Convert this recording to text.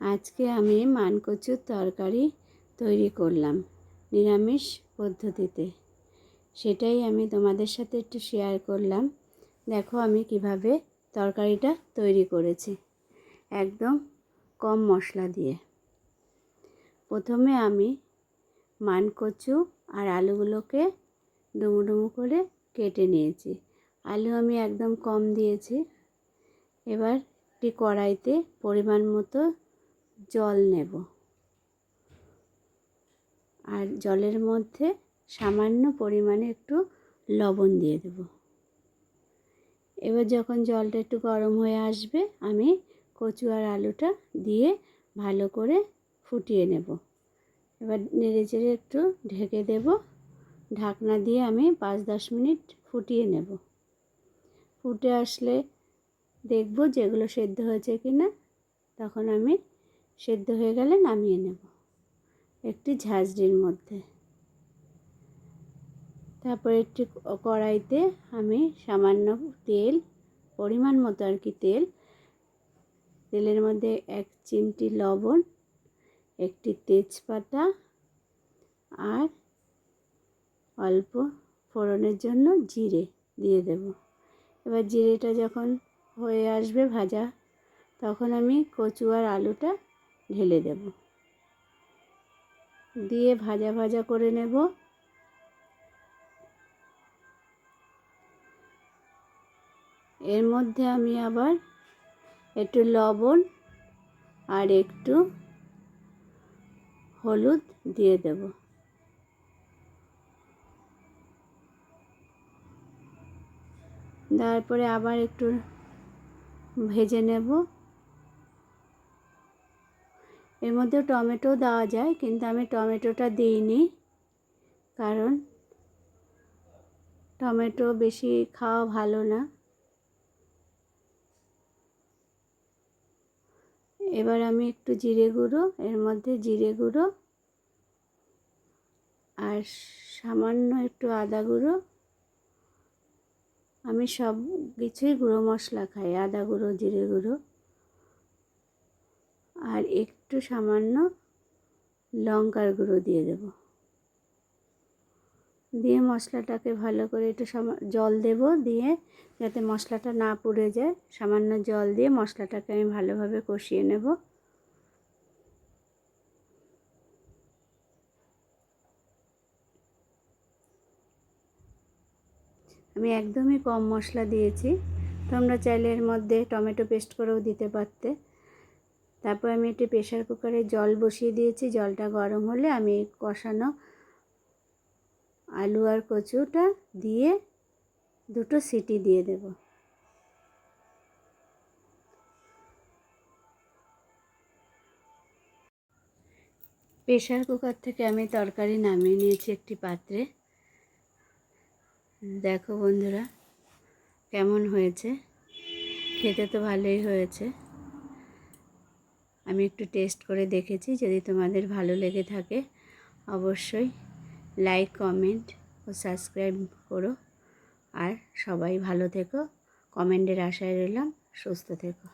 আজকে আমি মানকচুর তরকারি তৈরি করলাম নিরামিষ পদ্ধতিতে। সেটাই আমি তোমাদের সাথে একটু শেয়ার করলাম। দেখো আমি কীভাবে তরকারিটা তৈরি করেছি। একদম কম মশলা দিয়ে। প্রথমে আমি মানকচু আর আলুগুলোকে ডুমো ডুমো করে কেটে নিয়েছি। আলু আমি একদম কম দিয়েছি। এবার একটি কড়াইতে পরিমাণ মতো জল নেব। আর জলের মধ্যে সামান্য পরিমাণে একটু লবণ দিয়ে দেব। এবার যখন জলটা একটু গরম হয়ে আসবে, আমি কচু আর আলুটা দিয়ে ভালো করে ফুটিয়ে নেব। এবার নেড়ে চেড়ে একটু ঢেকে দেব। ঢাকনা দিয়ে আমি পাঁচ দশ মিনিট ফুটিয়ে নেব। ফুটে আসলে দেখব যেগুলো সেদ্ধ হয়েছে কি না তখন আমি সেদ্ধ হয়ে গেলে নামিয়ে নেব একটি ঝাঁঝরির মধ্যে। তারপর একটি কড়াইতে আমি সামান্য তেল, পরিমাণ মতো আর কি তেল, তেলের মধ্যে এক চিমটি লবণ, একটি তেজপাতা আর অল্প ফোড়নের জন্য জিরে দিয়ে দেব। এবার জিরেটা যখন হয়ে আসবে ভাজা, তখন আমি কচু আর আলুটা ঢেলে দেব। দিয়ে ভাজা ভাজা করে নেব। এর মধ্যে আমি আবার একটু লবণ আর একটু হলুদ দিয়ে দেব। তারপরে আবার একটু ভেজে নেব। এর মধ্যে টমেটো দেওয়া যায়, কিন্তু আমি টমেটোটা দিইনি। কারণ টমেটো বেশি খাওয়া ভালো না। এবার আমি একটু জিরে গুঁড়ো, এর মধ্যে জিরে গুঁড়ো আর সামান্য একটু আদা গুঁড়ো। আমি সব কিছুই গুঁড়ো মশলা খাই, আদা গুঁড়ো, জিরে গুঁড়ো। আর একটু সামান্য লঙ্কার গুঁড়ো দিয়ে দেব। দিয়ে মশলাটাকে ভালো করে একটু জল দেব দিয়ে যাতে মশলাটা না পুড়ে যায়। সামান্য জল দিয়ে মশলাটাকে আমি ভালোভাবে কষিয়ে নেব। আমি একদমই কম মশলা দিয়েছি। তোমরা চাইলে এর মধ্যে টমেটো পেস্ট করেও দিতে পারতে। তারপর আমি একটি প্রেশার কুকারে জল বসিয়ে দিয়েছি। জলটা গরম হলে আমি কষানো আলু আর কচুটা দিয়ে দুটো সিটি দিয়ে দেব। প্রেশার কুকার থেকে আমি তরকারি নামিয়ে নিয়েছি একটি পাত্রে। দেখো বন্ধুরা, কেমন হয়েছে? খেতে তো ভালোই হয়েছে। আমি একটু টেস্ট করে দেখেছি, যদি তোমাদের ভালো লেগে থাকে অবশ্যই লাইক, কমেন্ট ও সাবস্ক্রাইব করো। আর সবাই ভালো থেকো, কমেন্টের আশায় রইলাম, সুস্থ থেকো।